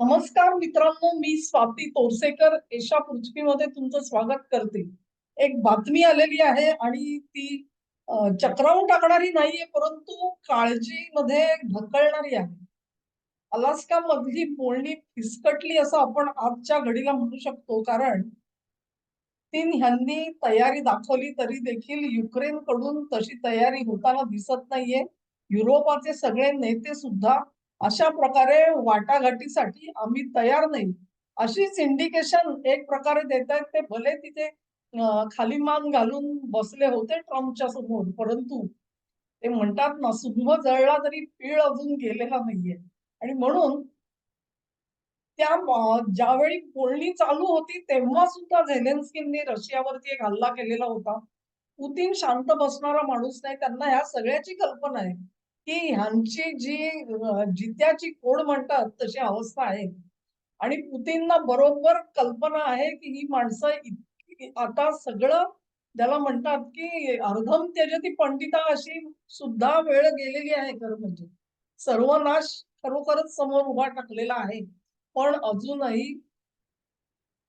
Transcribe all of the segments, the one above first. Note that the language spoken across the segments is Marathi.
नमस्कार मित्रांनो मी स्वाती तोरसेकर. एशा पृथ्वीमध्ये तुमचं स्वागत करते. एक बातमी आलेली आहे आणि ती चक्रावून टाकणारी नाहीये परंतु काळजीमध्ये ढकलणारी आहे. अलास्का मधली बोलणी फिसकटली असं आपण आजच्या घडीला म्हणू शकतो कारण तीन ह्यांनी तयारी दाखवली तरी देखील युक्रेन कडून तशी तयारी होताना दिसत नाहीये. युरोपाचे सगळे नेते सुद्धा अशा प्रकारे वाटाघाटीसाठी आम्ही तयार नाही. अशीच इंडिकेशन एक प्रकारे देत आहेत ते भले तिथे खाली मान घालून बसले होते ट्रम्पच्या समोर परंतु ते म्हणतात ना सुंभ जळला तरी पीळ अजून गेलेला नाहीये. आणि म्हणून त्या ज्यावेळी बोलणी चालू होती तेव्हा सुद्धा झेलेन्स्कींनी रशियावरती एक हल्ला केलेला होता. पुतीन शांत बसणारा माणूस नाही त्यांना ह्या सगळ्याची कल्पना आहे. की ह्यांची जी जित्याची कोड म्हणतात तशी अवस्था आहे. आणि पुतींना बरोबर कल्पना आहे की ही माणसं इतकी आता सगळं त्याला म्हणतात की अर्धम त्यजती पंडिता अशी सुद्धा वेळ गेलेली आहे खरं म्हणजे. सर्वनाश खरोखरच समोर उभा टाकलेला आहे. पण अजूनही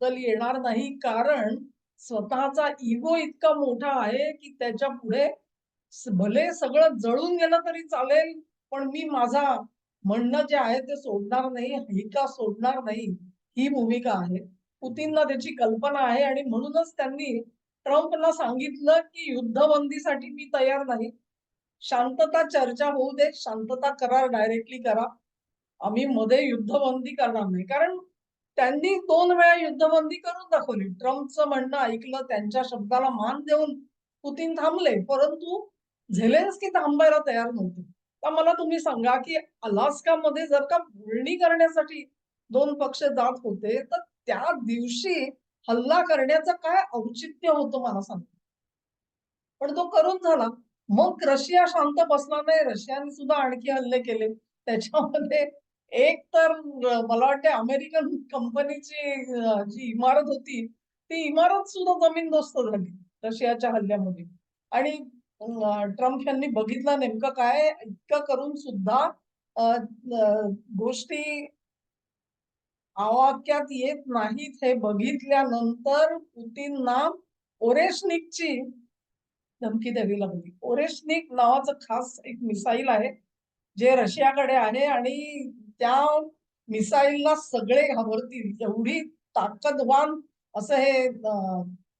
कल येणार नाही कारण स्वतःचा इगो इतका मोठा आहे की त्याच्या पुढे भले सगळं जळून गेलं तरी चालेल पण मी माझा म्हणणं जे आहे ते सोडणार नाही हिका सोडणार नाही ही भूमिका आहे. पुतीनला त्याची कल्पना आहे आणि म्हणूनच त्यांनी ट्रम्पला सांगितलं की युद्धबंदीसाठी मी तयार नाही. शांतता चर्चा होऊ दे शांतता करार डायरेक्टली करा. आम्ही मध्ये युद्धबंदी करणार नाही. कारण त्यांनी दोन वेळा युद्धबंदी करून दाखवली. ट्रम्पचं म्हणणं ऐकलं त्यांच्या शब्दाला मान देऊन पुतीन थांबले. परंतु झेलेन्स्की थांबायला तयार नव्हते. तर मला तुम्ही सांगा की अलास्कामध्ये जर का बोलणी करण्यासाठी दोन पक्ष जात होते तर त्या दिवशी हल्ला करण्याचं काय औचित्य होतं मला सांग. पण तो करून झाला. मग रशिया शांत बसला नाही. रशियाने सुद्धा आणखी हल्ले केले. त्याच्यामध्ये एक तर मला वाटते अमेरिकन कंपनीची जी इमारत होती ती इमारत सुद्धा जमीनदोस्त झाली रशियाच्या हल्ल्यामध्ये. आणि ट्रम्प यांनी बघितलं नेमकं काय इतकं करून सुद्धा गोष्टी आवाक्यात येत नाहीत हे बघितल्यानंतर पुतीनना ओरेशनिकची धमकी द्यावी लागली. ओरेशनिक नावाचं खास एक मिसाईल आहे जे रशियाकडे आहे आणि त्या मिसाईलला सगळे घाबरतील. एवढी ताकदवान असं हे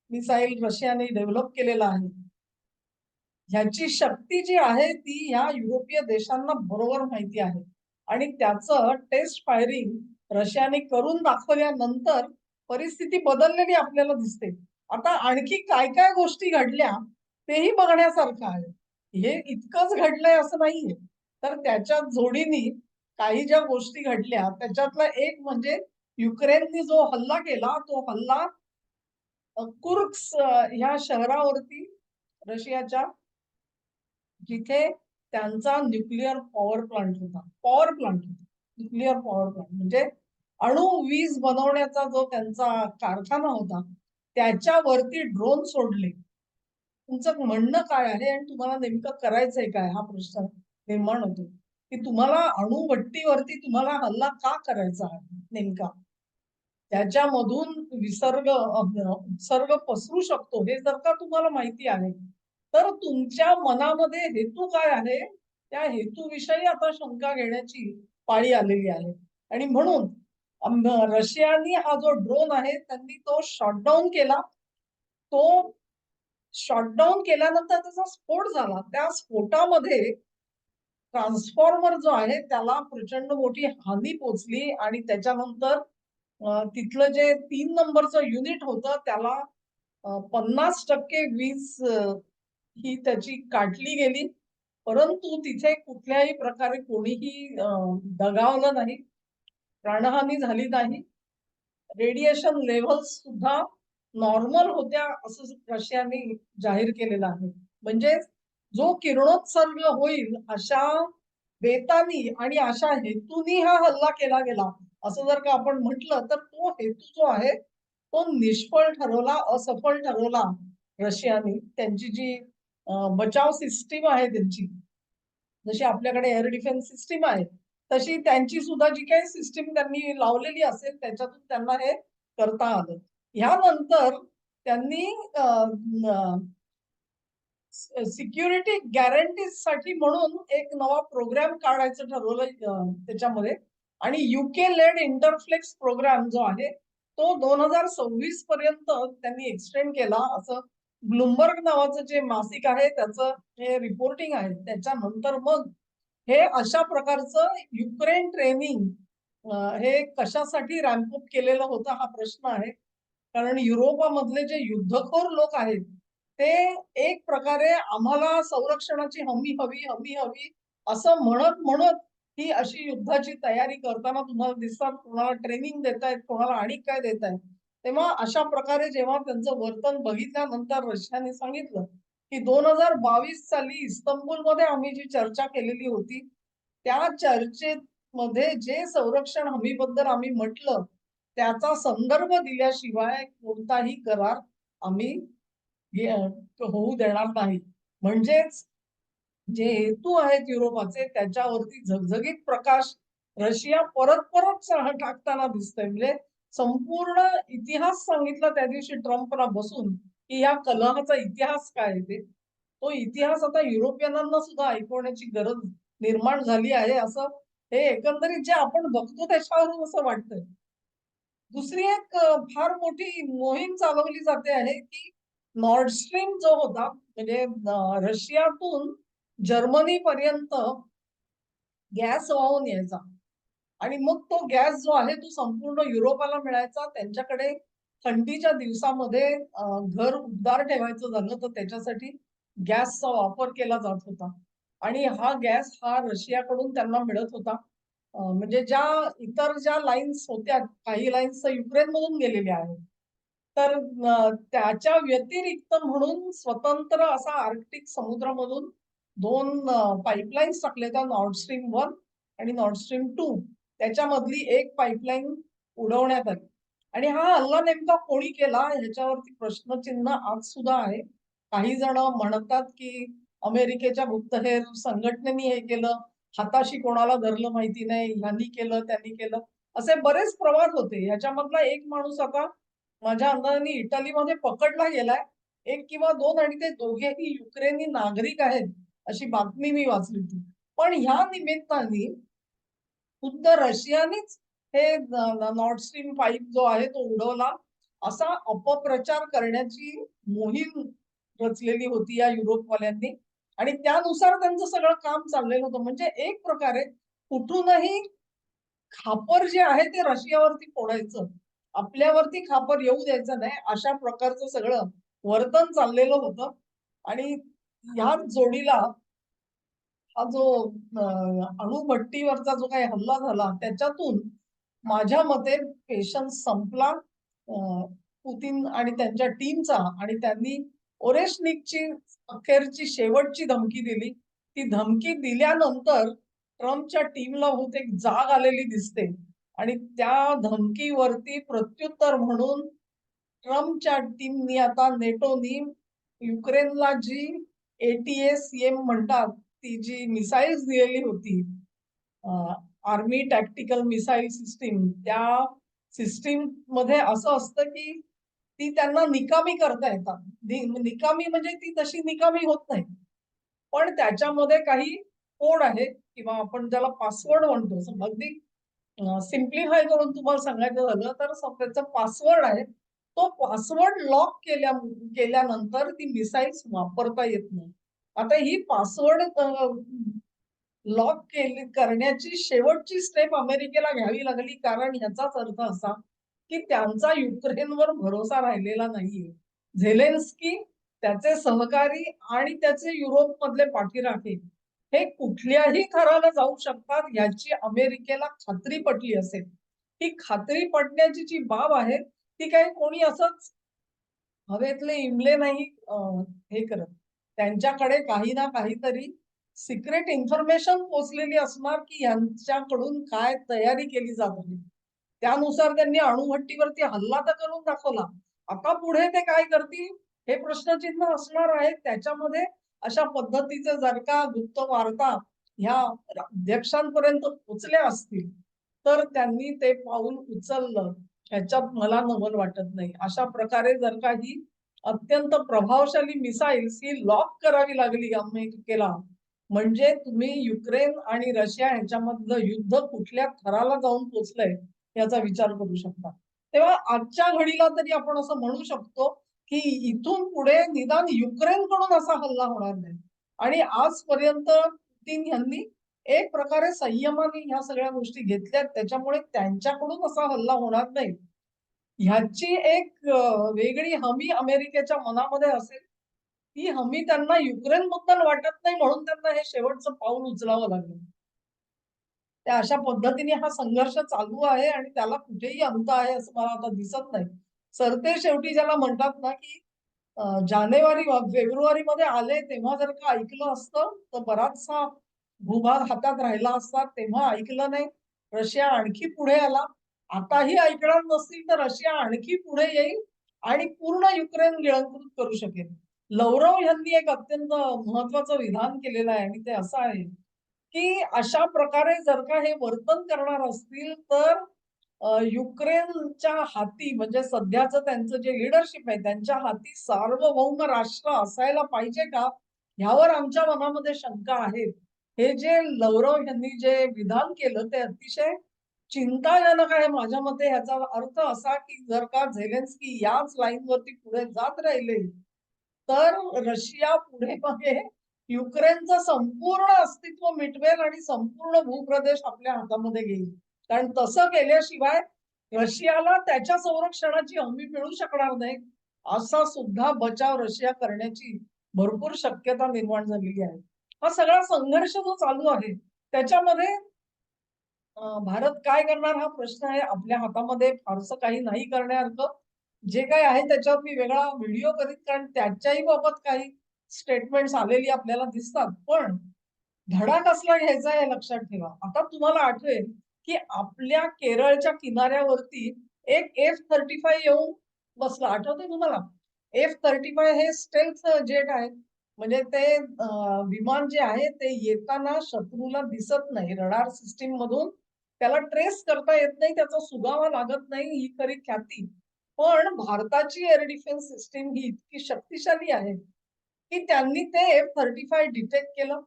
मिसाईल रशियाने डेव्हलप केलेलं आहे. ह्याची शक्ती जी आहे ती ह्या युरोपीय देशांना बरोबर माहिती आहे. आणि त्याचं टेस्ट फायरिंग रशियाने करून दाखवल्यानंतर परिस्थिती बदललेली आपल्याला दिसते. आता आणखी काय काय गोष्टी घडल्या तेही बघण्यासारखं आहे. हे इतकंच घडलंय असं नाहीये. तर त्याच्या जोडीने काही ज्या गोष्टी घडल्या त्याच्यातला एक म्हणजे युक्रेनने जो हल्ला केला तो हल्ला कुर्क्स ह्या शहरावरती रशियाच्या जिथे त्यांचा न्यूक्लिअर पॉवर प्लांट होता. पॉवर प्लांट होता. न्यूक्लिअर पॉवर प्लांट म्हणजे अणु वीज बनवण्याचा जो त्यांचा कारखाना होता त्याच्यावरती ड्रोन सोडले. तुमचं म्हणणं काय आहे आणि तुम्हाला नेमकं करायचंय काय? हा प्रश्न निर्माण होतो. की तुम्हाला अणुभट्टीवरती तुम्हाला हल्ला का करायचा आहे? नेमका. त्याच्यामधून विसर्ग उत्सर्ग पसरू शकतो हे जर का तुम्हाला माहिती आहे तर तुमच्या मनामध्ये हेतू काय आहे? त्या हेतूविषयी आता शंका घेण्याची पाळी आलेली आहे. आणि म्हणून रशियानी हा जो ड्रोन आहे त्यांनी तो शॉटडाऊन केला. तो शॉटडाऊन केल्यानंतर त्याचा स्फोट झाला. त्या स्फोटामध्ये ट्रान्सफॉर्मर जो आहे त्याला प्रचंड मोठी हानी पोचली आणि त्याच्यानंतर तिथलं जे तीन नंबरचं युनिट होतं त्याला पन्नास टक्के वीज ही त्याची काढली गेली. परंतु तिथे कुठल्याही प्रकारे कोणीही दगावलं नाही प्राणहानी झाली नाही. रेडिएशन लेव्हल्स सुद्धा नॉर्मल होत्या असं रशियाने जाहीर केलेलं आहे. म्हणजे जो किरणोत्सर्ग होईल अशा बेतानी आणि अशा हेतूनी हा हल्ला केला गेला. असं जर का आपण म्हटलं तर तो हेतू जो आहे तो निष्फळ ठरवला असफल ठरवला. रशियाने त्यांची जी बचाव सिस्टीम आहे त्यांची. जशी आपल्याकडे एअर डिफेन्स सिस्टीम आहे तशी त्यांची सुद्धा जी काही सिस्टीम त्यांनी लावलेली असेल त्याच्यातून त्यांना हे करता आलं. ह्यानंतर त्यांनी सिक्युरिटी गॅरंटीजसाठी म्हणून एक नवा प्रोग्राम काढायचं ठरवलं त्याच्यामध्ये. आणि युके लेड इंटरफ्लेक्स प्रोग्राम जो आहे तो दोन हजार सव्वीस पर्यंत त्यांनी एक्सटेंड केला असं ब्लूमबर्ग नावाचं जे मासिक आहे त्याचं हे रिपोर्टिंग आहे. त्याच्यानंतर मग हे अशा प्रकारचं युक्रेन ट्रेनिंग हे कशासाठी रॅम्पअप केलेलं होतं हा प्रश्न आहे. कारण युरोपामधले जे युद्धखोर लोक आहेत ते एक प्रकारे आम्हाला संरक्षणाची हमी हवी हमी हवी असं म्हणत म्हणत ही अशी युद्धाची तयारी करताना तुम्हाला दिसतात कोणाला ट्रेनिंग देत आहेत कोणाला आणि काय देत आहेत तेव्हा अशा प्रकारे जेव्हा त्यांचं वर्तन बघितल्यानंतर रशियाने सांगितलं की दोन हजार बावीस साली इस्तंबूलमध्ये आम्ही जी चर्चा केलेली होती त्या चर्चेमध्ये जे संरक्षण हमीबद्दल आम्ही म्हटलं त्याचा संदर्भ दिल्याशिवाय कोणताही करार आम्ही होऊ देणार नाही. म्हणजेच जे हेतू आहेत युरोपाचे त्याच्यावरती झगझगीत प्रकाश रशिया परत परत टाकताना दिसतोय. म्हणजे संपूर्ण इतिहास सांगितला त्या दिवशी ट्रम्पला बसून की या कलहाचा इतिहास काय ते? तो इतिहास आता युरोपियनांना सुद्धा ऐकवण्याची गरज निर्माण झाली आहे असं हे एकंदरीत जे आपण बघतो त्याच्यावरून असं वाटतंय. दुसरी एक फार मोठी मोहीम चालवली जाते आहे की नॉर्डस्ट्रीम जो होता म्हणजे रशियातून जर्मनी पर्यंत गॅस वाहून यायचा. आणि मग तो गॅस जो आहे तो संपूर्ण युरोपाला मिळायचा. त्यांच्याकडे थंडीच्या दिवसामध्ये घर उबदार ठेवायचं झालं तर त्याच्यासाठी गॅसचा वापर केला जात होता. आणि हा गॅस हा रशियाकडून त्यांना मिळत होता. म्हणजे ज्या इतर ज्या लाईन्स होत्या काही लाईन्स युक्रेन मधून गेलेल्या आहेत. तर त्याच्या व्यतिरिक्त म्हणून स्वतंत्र असा आर्क्टिक समुद्रामधून दोन पाईपलाईन्स टाकल्या त्या नॉर्ड स्ट्रीम वन आणि नॉर्ड स्ट्रीम टू. त्याच्यामधली एक पाईपलाईन उडवण्यात आली. आणि हा हल्ला नेमका कोणी केला? ह्याच्यावरती प्रश्नचिन्ह आज सुद्धा आहे. काही जण म्हणतात की अमेरिकेच्या गुप्तहेर संघटनेने हे केलं. हाताशी कोणाला धरलं माहिती नाही. ह्यांनी केलं त्यांनी केलं. असे बरेच प्रवाद होते. ह्याच्यामधला एक माणूस आता माझ्या अंदाजाने इटलीमध्ये पकडला गेलाय. एक किंवा दोन आणि ते दोघेही युक्रेनी नागरिक आहेत अशी बातमी मी वाचली होती. पण ह्या निमित्ताने खुद्द रशियानेच हे नॉर्थ स्ट्रीम पाईप जो आहे तो उडवला. असा अपप्रचार करण्याची मोहीम रचलेली होती या युरोपवाल्यांनी. आणि त्यानुसार त्यांचं सगळं काम चाललेलं होतं. म्हणजे एक प्रकारे कुठूनही खापर जे आहे ते रशियावरती फोडायचं. आपल्यावरती खापर येऊ द्यायचं नाही. अशा प्रकारचं सगळं वर्तन चाललेलं होतं. आणि ह्या जोडीला हा जो अणुभट्टीवरचा जो काही हल्ला झाला त्याच्यातून माझ्या मते पेशन्स संपला. पुतीन आणि त्यांच्या टीमचा आणि त्यांनी ओरेशनिकची अखेरची शेवटची धमकी दिली. ती धमकी दिल्यानंतर ट्रम्पच्या टीमला बहुतेक जाग आलेली दिसते. आणि त्या धमकीवरती प्रत्युत्तर म्हणून ट्रम्पच्या टीमनी आता नेटोनी युक्रेनला जी एटीएसएम म्हणतात ती जी मिसाईल्स दिलेली होती आर्मी टॅक्टिकल मिसाईल सिस्टीम त्या सिस्टीममध्ये असं असतं की ती त्यांना निकामी करता येतात. निकामी म्हणजे ती तशी निकामी होत नाही. पण त्याच्यामध्ये काही कोड आहेत किंवा आपण ज्याला पासवर्ड म्हणतो अगदी सिम्प्लिफाय करून तुम्हाला सांगायचं झालं तर त्याचा पासवर्ड आहे. तो पासवर्ड लॉक केल्या केल्यानंतर ती मिसाईल्स वापरता येत नाही. आता ही पासवर्ड लॉक केली करण्याची शेवटची स्टेप अमेरिकेला घ्यावी लागली. कारण याचाच अर्थ असा की त्यांचा युक्रेनवर भरोसा राहिलेला नाहीये. झेलेन्स्की त्याचे सहकारी आणि त्याचे युरोप मधले पाठीराखे हे कुठल्याही थराला जाऊ शकतात याची अमेरिकेला खात्री पटली असेल. ही खात्री पटण्याची जी बाब आहे ती काही कोणी असंच हवेतले इमले नाही हे करत. त्यांच्याकडे काही ना काहीतरी सिक्रेट इन्फॉर्मेशन पोचलेली असणार की यांच्याकडून काय तयारी केली जात आहे. त्यानुसार त्यांनी अणुभट्टीवरती हल्ला तर करून दाखवला. आता पुढे ते काय करतील हे प्रश्नचिन्ह असणार आहे. त्याच्यामध्ये अशा पद्धतीचे जर का गुप्त वार्ता ह्या अध्यक्षांपर्यंत पोचले असतील तर त्यांनी ते पाऊल उचललं. ह्याच्यात मला नवल वाटत नाही. अशा प्रकारे जर का ही अत्यंत प्रभावशाली मिसाईल्स ही लॉक करावी लागली अमेरिकेला म्हणजे तुम्ही युक्रेन आणि रशिया ह्याच्यामधलं युद्ध कुठल्या थराला जाऊन पोचलंय याचा विचार करू शकता. तेव्हा आजच्या घडीला तरी आपण असं म्हणू शकतो की इथून पुढे निदान युक्रेनकडून असा हल्ला होणार नाही. आणि आजपर्यंत पुतीन यांनी एक प्रकारे संयमाने ह्या सगळ्या गोष्टी घेतल्यात त्याच्यामुळे त्यांच्याकडून असा हल्ला होणार नाही. ह्याची एक वेगळी हमी अमेरिकेच्या मनामध्ये असेल ती हमी त्यांना युक्रेन बद्दल वाटत नाही म्हणून त्यांना हे शेवटचं पाऊल उचलावं लागलं. त्या अशा पद्धतीने हा संघर्ष चालू आहे आणि त्याला कुठेही अंत आहे असं मला आता दिसत नाही. सरते शेवटी ज्याला म्हणतात ना की जानेवारी फेब्रुवारी मध्ये आले तेव्हा जर का ऐकलं असतं तर बराचसा भूभाग हातात राहिला असता तेव्हा ऐकलं नाही. रशिया आणखी पुढे आला आताही ऐकणार नसतील तर रशिया आणखी पुढे येईल आणि पूर्ण युक्रेन गिळंकृत करू शकेल. लवरव यांनी एक अत्यंत महत्वाचं विधान केलेलं आहे आणि ते असं आहे की अशा प्रकारे जर का हे वर्तन करणार असतील तर युक्रेनच्या हाती म्हणजे सध्याचं त्यांचं जे लिडरशिप आहे त्यांच्या हाती सार्वभौम राष्ट्र असायला पाहिजे का? ह्यावर आमच्या मनामध्ये शंका आहेत हे जे लवरव यांनी जे विधान केलं ते अतिशय चिंताजनक आहे माझ्या मते? याचा अर्थ असा की जर का झेलेन्स्की याच लाईन वरती पुढे जात राहिले तर रशिया पुढे मागे युक्रेनचं संपूर्ण अस्तित्व मिटवेल आणि संपूर्ण भूप्रदेश आपल्या हातामध्ये घेईल. कारण तसं केल्याशिवाय रशियाला त्याच्या संरक्षणाची हमी मिळू शकणार नाही असा सुद्धा बचाव रशिया करण्याची भरपूर शक्यता निर्माण झालेली आहे. हा सगळा संघर्ष जो चालू आहे त्याच्यामध्ये भारत काय करणार हा प्रश्न आहे आपल्या हातामध्ये फारसं काही नाही करण्यासारखं जे काही आहे त्याच्यावर मी वेगळा व्हिडिओ करीत कारण त्याच्याही बाबत काही स्टेटमेंट्स आलेली आपल्याला दिसतात. पण धडा कसला घ्यायचा हे लक्षात ठेवा. आता तुम्हाला आठवेल की आपल्या केरळच्या किनाऱ्यावरती एक एफ थर्टी फाय येऊन बसला. आठवतंय तुम्हाला? एफ थर्टी फाय हे स्टेल्थ जेट आहे. म्हणजे ते विमान जे आहे ते येताना शत्रूला दिसत नाही. रडार सिस्टीम मधून त्याला ट्रेस करता येत नाही त्याचा सुगावा लागत नाही ही खरी ख्याती. पण भारताची एअर डिफेन्स सिस्टीम ही इतकी शक्तिशाली आहे की त्यांनी ते एफ थर्टी फाय डिटेक्ट केलं.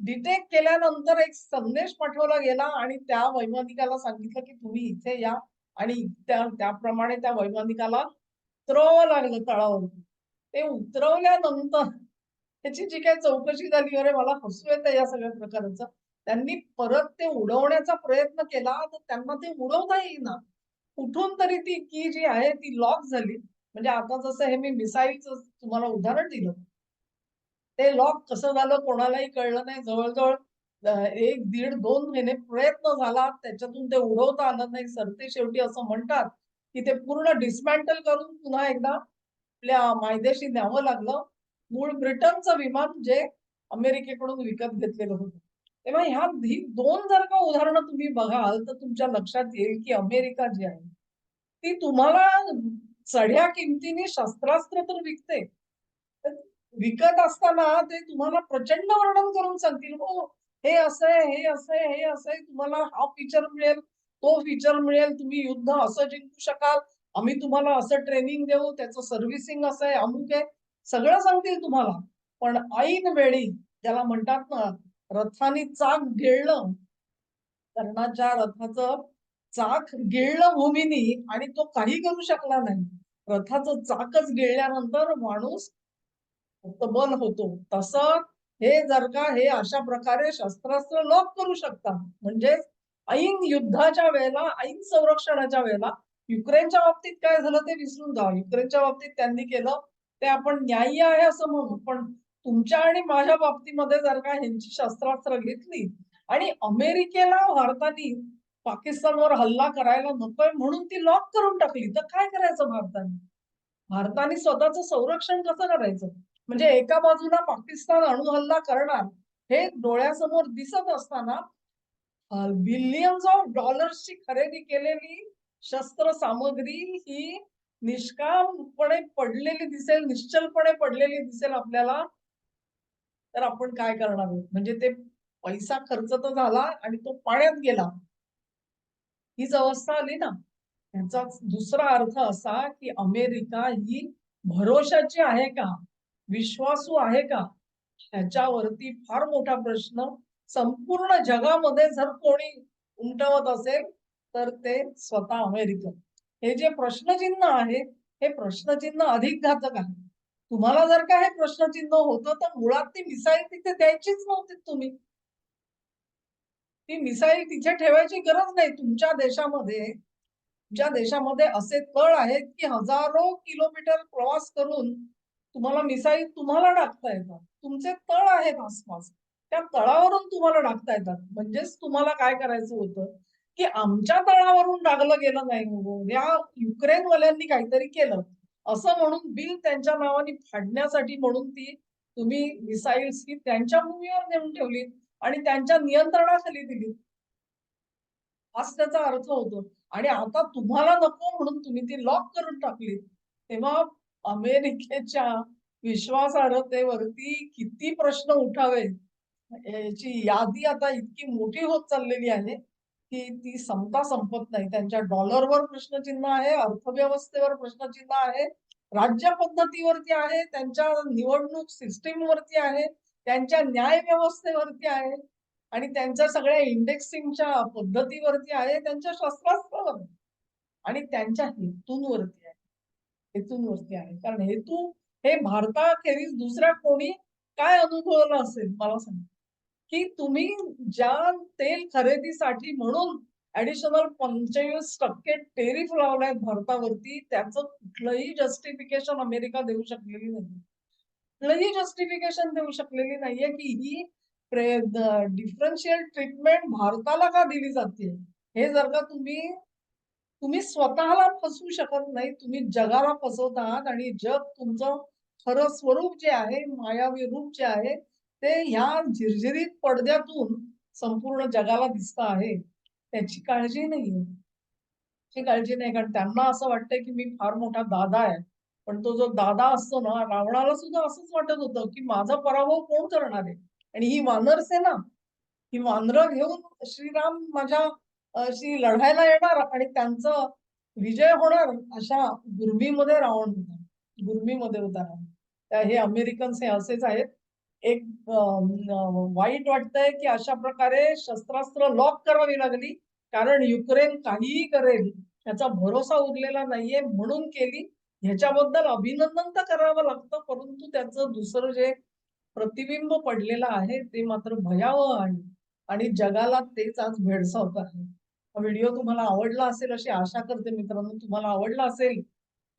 डिटेक्ट केल्यानंतर एक संदेश पाठवला गेला आणि त्या वैमानिकाला सांगितलं की तुम्ही इथे या आणि त्या त्याप्रमाणे त्या वैमानिकाला उतरवावं लागलं तळावर. ते उतरवल्यानंतर त्याची जी काही चौकशी झाली अरे मला हसू येतं या सगळ्या प्रकारचं. त्यांनी परत ते उडवण्याचा प्रयत्न केला तर त्यांना ते उडवता येईना. कुठून तरी ती की जी आहे ती लॉक झाली. म्हणजे आता जसं हे मी मिसाईलचं तुम्हाला उदाहरण दिलं. ते लॉक कसं झालं कोणालाही कळलं नाही. जवळजवळ एक दीड दोन महिने प्रयत्न झाला त्याच्यातून ते उडवता आलं नाही. सरते शेवटी असं म्हणतात की ते पूर्ण डिस्मॅन्टल करून पुन्हा एकदा आपल्या मायदेशी न्यावं लागलं. मूळ ब्रिटनचं विमान जे अमेरिकेकडून विकत घेतलेलं होतं. तेव्हा ह्या ही दोन जर का उदाहरणं तुम्ही बघाल तर तुमच्या लक्षात येईल की अमेरिका जी आहे ती तुम्हाला चढ्या किमतीने शस्त्रास्त्र तर विकते विकत असताना ते तुम्हाला प्रचंड वर्णन करून सांगतील हो हे असं आहे हे असं आहे हे असं आहे तुम्हाला हा फीचर मिळेल तो फीचर मिळेल तुम्ही युद्ध असं जिंकू शकाल आम्ही तुम्हाला असं ट्रेनिंग देऊ त्याचं सर्व्हिसिंग असं आहे अमुक आहे सगळं सांगतील तुम्हाला. पण ऐन वेळी ज्याला म्हणतात ना रथाने चाक गिळलं. कर्णाच्या रथाचं चाक गिळलं भूमीनी आणि तो काही करू शकला नाही. रथाचं चाकच गिळल्यानंतर माणूस बल होतो. तसं हे जर का हे अशा प्रकारे शस्त्रास्त्र लोक करू शकतात. म्हणजे ऐन युद्धाच्या वेळेला ऐन संरक्षणाच्या वेळेला युक्रेनच्या बाबतीत काय झालं ते विसरून जा युक्रेनच्या बाबतीत त्यांनी केलं ते आपण न्याय्य आहे असं म्हणू. पण तुमच्या आणि माझ्या बाबतीमध्ये जर का ह्यांची शस्त्रास्त्र घेतली आणि अमेरिकेला भारताने पाकिस्तानवर हल्ला करायला नकोय म्हणून ती लॉक करून टाकली तर काय करायचं भारताने? भारताने स्वतःचं संरक्षण कसं करायचं? म्हणजे एका बाजूला पाकिस्तान अणुहल्ला करणार हे डोळ्यासमोर दिसत असताना बिलियन्स ऑफ डॉलर्सची खरेदी केलेली शस्त्र सामग्री ही निष्कामपणे पडलेली दिसेल निश्चलपणे पडलेली दिसेल आपल्याला. तर आपण काय करणार? आहोत म्हणजे ते पैसा खर्च तर झाला आणि तो पाण्यात गेला. हीच अवस्था आली ना. याचा दुसरा अर्थ असा की अमेरिका ही भरोशाची आहे का? विश्वासू आहे का? ह्याच्यावरती फार मोठा प्रश्न. संपूर्ण जगामध्ये जर कोणी उमटवत असेल तर ते स्वतः अमेरिकन. हे जे प्रश्नचिन्ह आहे हे प्रश्नचिन्ह अधिक घातक आहे तुम्हाला जर का हे प्रश्नचिन्ह होतं तर मुळात ती मिसाईल तिथे द्यायचीच नव्हती तुम्ही. ती मिसाईल तिथे ठेवायची गरज नाही. तुमच्या देशामध्ये तुमच्या देशामध्ये असे तळ आहेत की हजारो किलोमीटर प्रवास करून तुम्हाला मिसाईल तुम्हाला टाकता येतात. तुमचे तळ आहेत आसपास. त्या तळावरून तुम्हाला टाकता येतात. म्हणजेच तुम्हाला काय करायचं होतं की आमच्या तळावरून डागलं गेलं नाही म्हणून. या युक्रेनवाल्यांनी काहीतरी केलं. असं म्हणून बिल त्यांच्या नावाने फाडण्यासाठी म्हणून ती तुम्ही मिसाईल्स ही त्यांच्या भूमीवर नेऊन ठेवली आणि त्यांच्या नियंत्रणाखाली दिली हाच त्याचा अर्थ होतो. आणि आता तुम्हाला नको म्हणून तुम्ही ती लॉक करून टाकली तेव्हा अमेरिकेच्या विश्वासार्हतेवरती किती प्रश्न उठावे याची यादी आता इतकी मोठी होत चाललेली आहे. की ती संपता संपत नाही. त्यांच्या डॉलरवर प्रश्नचिन्ह आहे अर्थव्यवस्थेवर प्रश्नचिन्ह आहे राज्य पद्धतीवरती आहे त्यांच्या निवडणूक सिस्टीम वरती आहे त्यांच्या न्याय व्यवस्थेवरती आहे आणि त्यांच्या सगळ्या इंडेक्सिंगच्या पद्धतीवरती आहे त्यांच्या शस्त्रास्त्रावर आणि त्यांच्या हेतूंवरती आहे. हेतूंवरती आहे. कारण हेतू हे भारताखेरीज दुसऱ्या कोणी काय अनुभवलं असेल मला सांग. की तुम्ही ज्या तेल खरेदीसाठी म्हणून ऍडिशनल पंचेचाळीस टक्के टेरिफ लावलाय भारतावरती त्याचं कुठलंही जस्टिफिकेशन अमेरिका देऊ शकलेली नाही कुठलंही जस्टिफिकेशन देऊ शकलेली नाहीये की ही डिफरन्शियल ट्रीटमेंट भारताला का दिली जाते हे जर का तुम्ही तुम्ही स्वतःला फसवू शकत नाही तुम्ही जगाला फसवत आहात आणि जग तुमचं खरं स्वरूप जे आहे मायावी रूप जे आहे ते ह्या झिरझिरीत पडद्यातून संपूर्ण जगाला दिसत आहे. त्याची काळजी नाहीये त्याची काळजी नाही. कारण त्यांना असं वाटतंय की मी फार मोठा दादा आहे. पण तो जो दादा असतो ना रावणाला सुद्धा असंच वाटत होतं की माझा पराभव कोण करणार आहे? आणि ही वानर सेना ही वानरं घेऊन श्रीराम माझ्या अशी लढायला येणार आणि त्यांचं विजय होणार अशा गुर्मीमध्ये रावण होता. गुर्मीमध्ये होता हे अमेरिकन्स हे असेच आहेत. एक वाईट वाटतंय की अशा प्रकारे शस्त्रास्त्र लॉक करावी लागली. कारण युक्रेन काहीही करेल त्याचा भरोसा उरलेला नाहीये म्हणून केली. ह्याच्याबद्दल अभिनंदन तर करावं लागतं परंतु त्याचं दुसरं जे प्रतिबिंब पडलेलं आहे ते मात्र भयावह आहे. आणि जगाला तेच आज भेडसावत आहे. हा व्हिडिओ तुम्हाला आवडला असेल अशी आशा करते मित्रांनो. तुम्हाला आवडला असेल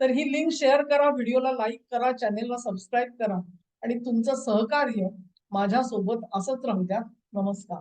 तर ही लिंक शेअर करा व्हिडिओला लाईक करा चॅनेलला सबस्क्राईब करा. आणि तुमचं सहकार्य माझ्यासोबत असंच राहू द्या. नमस्कार.